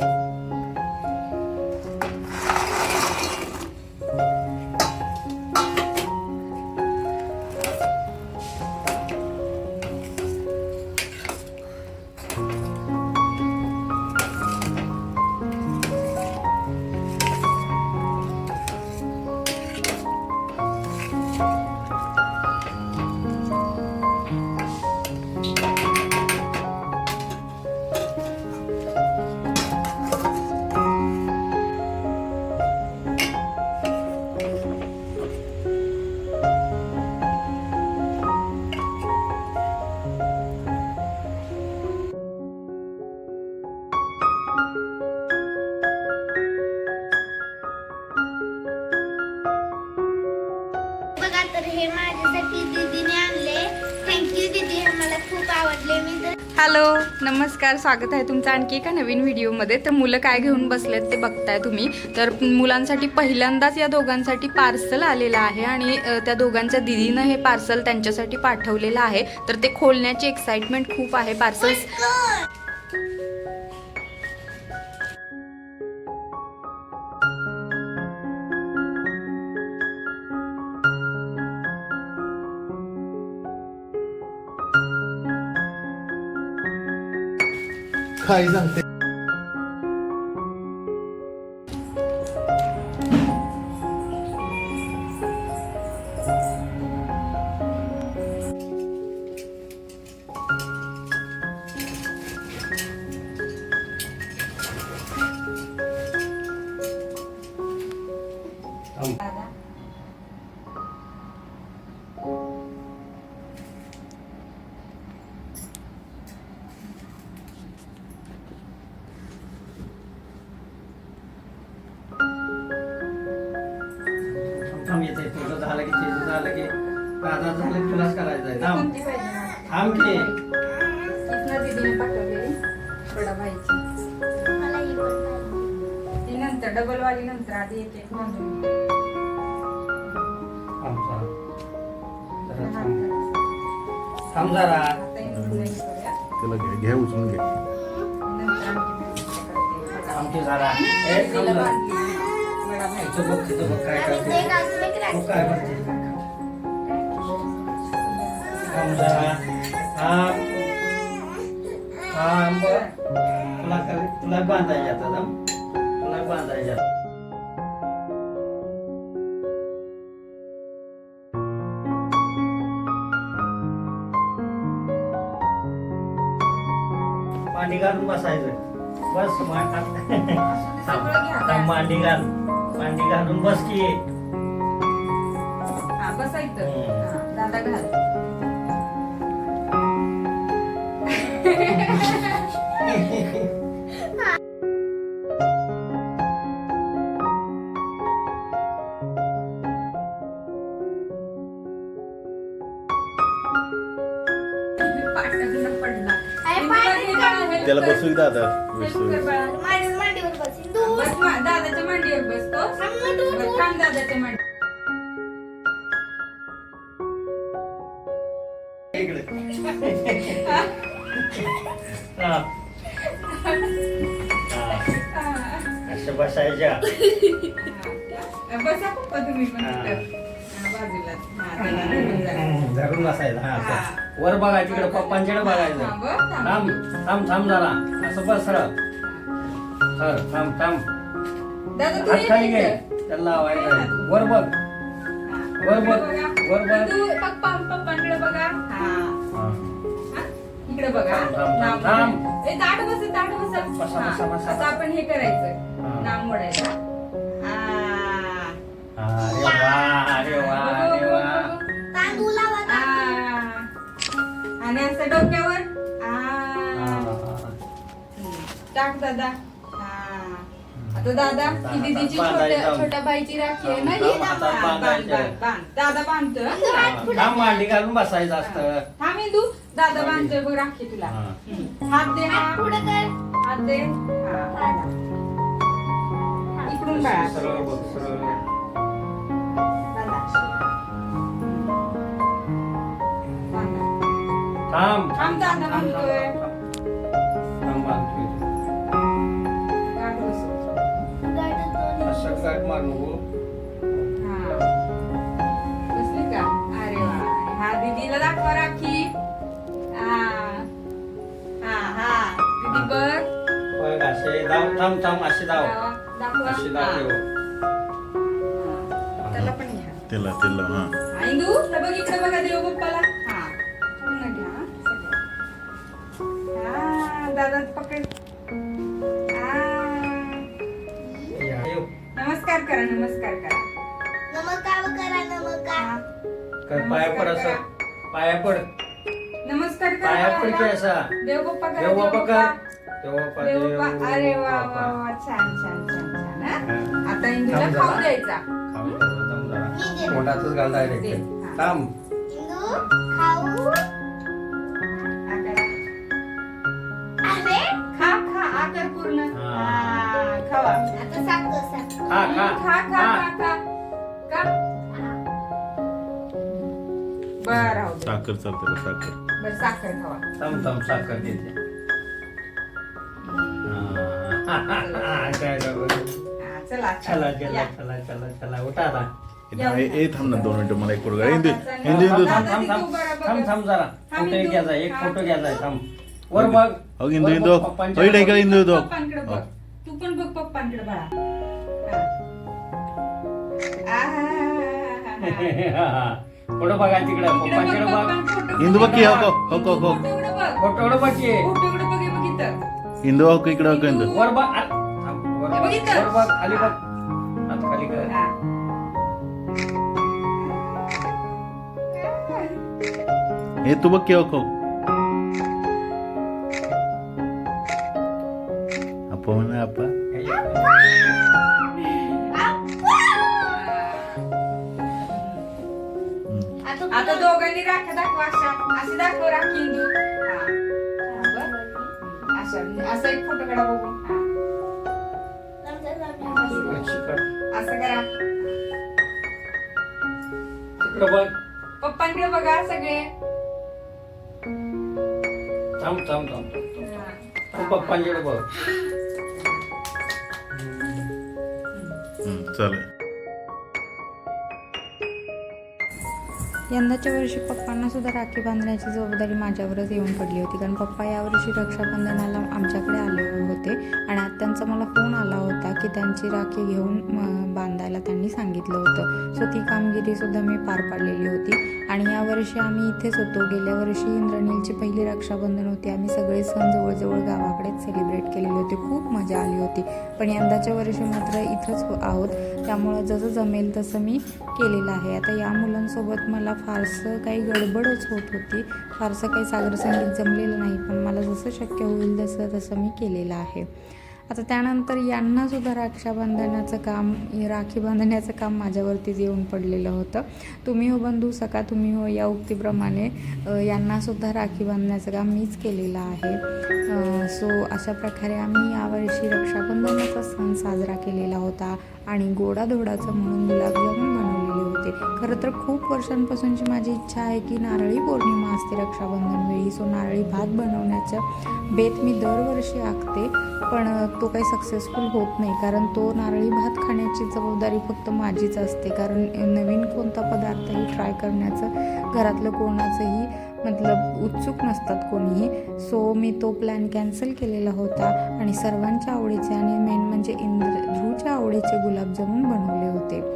Bye. Hello नमस्कार स्वागत आहे तुमचं आणखी एका नवीन व्हिडिओमध्ये. तर मुलं काय घेऊन बसलेत ते बघताय तुम्ही. तर मुलांसाठी पहिल्यांदाच या दोघांसाठी पार्सल आलेलं आहे आणि त्या दोघांच्या दिदीनं हे पार्सल त्यांच्यासाठी पाठवलेलं आहे. तर ते खोलण्याची एक्साइटमेंट खूप आहे. पार्सल्स काय सांगते थांब माझं झालं की तुलाच करायचं आहे थांब थांब की. नंतर डबल वाली नंतर आधी एक एक थांब जरा. त्याला घे घ्या उचलून घे थांब की जरा. ए थांब जरा. तिथं बघ तिथं बघ काय करते. तू काय करते? थांब जरा थांब थांब तुला काय तुला बांधायचे आता थांब तुला बांधायचे आता. मांडी घालून बसायचं बस मा- थांब थांब, मांडी घाल मांडी घालून बस की बसायचं दादा घाल त्याला बसू द्या आता दादाच्या मांडीवर बसतो थांब दादाच्या मांडी हा. हा. असं बसायच्या बसा पप्पा तुम्ही पण हा. हा, बाजूला हा, त्याला धरून जा. धरून बसायचं हा हा. असं. वर बघायचं इकडे पप्पांच्याकडे बघायचं थांब. थांब थांब जरा असं बस सरळ सरळ थांब थांब दादा तू हात ये खाली घे इथं. त्याला लावायचं वर बघ. वर बघ. वर बघ. तू पप्पा पप्पांकडे बघा हा हा. हा? इकडे बघा थांब, थांब. ए, ताट बस ताट बस बसा, हा. बसा, बसा. असं आपण हे करायचं हा. नाम मोडायचं आणि असं डोक्यावर आ. हा. टाक दादा हा. आता दादा ही दीदीची छोट्या. छोट्या बाईची राखी आहे ना ही हा, बांध, बांधायचं. बांध, बांध. दादा बांधतोय हं. मांडी घालून बसायचं असतं थांब इंदू दादा बांधतोय बघ राखी तुला हा. हात दे हा हात दे हा इकडून बाळा सरळ बघ सरळ थांब थांब, दादा बांधतोय. थांब बांधतोय गाठ बस. असं गाठ मार नको हा. बसली का अरे वा हा दीदीला दाखवा राखी हा हा हा दीदी बघ बघ असे धाव थांब थांब असे धाव दावा, दाखवा असे हा. धाव हा. त्याला पण घ्या त्याला त्याला हा हा, इंदू हे बघ इकडे बघा देव बाप्पाला हा दादा पकड हा. या, येऊ. नमस्कार करा नमस्कार करा हा. कर पाया पड असं पाया पड नमस्कार करा पाया पड की. असा देव बाप्पा करा देव बाप्पा बाप्पा. कर देव बाप्पा देव देव बाप्पा अरे वा वा. वा छान छान छान छान हा? आता इंदूला थांब खाऊ जरा. द्यायचा थांब जरा. पोटातच घाल. डायरेक्ट हा. थांब इंदू खाऊ पूर्ण हा खावा आता साखर साखर खा खा खा खा खा खा साखर चालते साखर साखर खावा थांब थांब साखर देते काय बरोबर. हा, चला चला चला चला चला उठा आता. ए- थांब ना दोन मिनिटं मला एक पोरगा हिंदी हिंदी हिंदी थांब थांब थांब थांब थांब जरा फोटो घ्यायचा एक फोटो घ्यायचा आहे, थांब वर बघ हो हिंदू हिंदू बघ, पप्पांच्या हो इकडे हिंदू हिंदू पप्पांकडे बघ. तू पण बघ पप्पांकडे बाळा हा. फोटो बघा तिकडे. पप्पांकडे बघ. हिंदू बघ. की, हो, हो, हो, हो, हो. फोटोकडे बघ. की. फोटोकडे बघ हे बघ इथं. हिंदू हो इकडं हो हिंदू वर बघ आ- थांब, वर हे बघ. वर बघ खाली बघ. खाली कर. हा. हे तू बघ की हो खो आपण आपा हम्म. आता दोघांनी राख्या दाखवा अशा अशी दाखव राखी हिंदू. अशा असा एक फोटो काढा बघू हा. असं करा पप्पांकडे बघा सगळे थांब थांब थांब पप्पांकडे बघ चालेल. यंदाच्या वर्षी पप्पांना सुद्धा राखी बांधण्याची जबाबदारी माझ्यावरच येऊन पडली होती. कारण पप्पा यावर्षी रक्षाबंधनाला आमच्याकडे आले होते आणि आत्यांचा मला फोन आला होता की त्यांची राखी घेऊन बांधायला त्यांनी सांगितलं होतं. सो ती कामगिरी सुद्धा मी पार पाडलेली होती. आणि यावर्षी आम्ही इथेच होतो. गेल्या वर्षी इंद्रनीलची पहिली रक्षाबंधन होती. आम्ही सगळे सण जवळजवळ गावाकडेच सेलिब्रेट केलेले होते. खूप मजा आली होती. पण यंदाच्या वर्षी मात्र इथंच आहोत. त्यामुळं जसं जमेल तसं मी केलेलं आहे. आता या मुलांसोबत मला फारसं काही गडबडच होत होती. फारसं काही सागर संगीत जमलेलं नाही. पण मला जसं शक्य होईल तसं तसं मी केलेलं आहे. आता त्यानंतर यांनासुद्धा रक्षाबंधनाचं काम राखी बांधण्याचं काम माझ्यावरतीच येऊन पडलेलं होतं. तुम्ही हो बंधू सका तुम्ही हो या उक्तीप्रमाणे यांनासुद्धा राखी बांधण्याचं काम मीच केलेलं आहे. सो अशा प्रकारे आम्ही यावर्षी रक्षाबंधनाचा सण साजरा केलेला होता आणि गोडाधोडाचं म्हणून गुलाबजामुन बनवलेले होते. खरं तर खूप वर्षांपासूनची माझी इच्छा आहे की नारळी पौर्णिमा असते रक्षाबंधन वेळी. सो नारळी भात बनवण्याचं बेत मी दरवर्षी आखते पण तो काही सक्सेसफुल होत नाही. कारण तो नारळी भात खाण्याची जबाबदारी फक्त माझीच असते. कारण नवीन कोणता पदार्थही ट्राय करण्याचं घरातलं कोणाचंही मतलब उत्सुक नसतात कोणीही. सो मी तो प्लॅन कॅन्सल केलेला होता आणि सर्वांच्या आवडीचे आणि मेन म्हणजे इंद्र ध्रुवच्या आवडीचे गुलाबजामुन बनवले होते.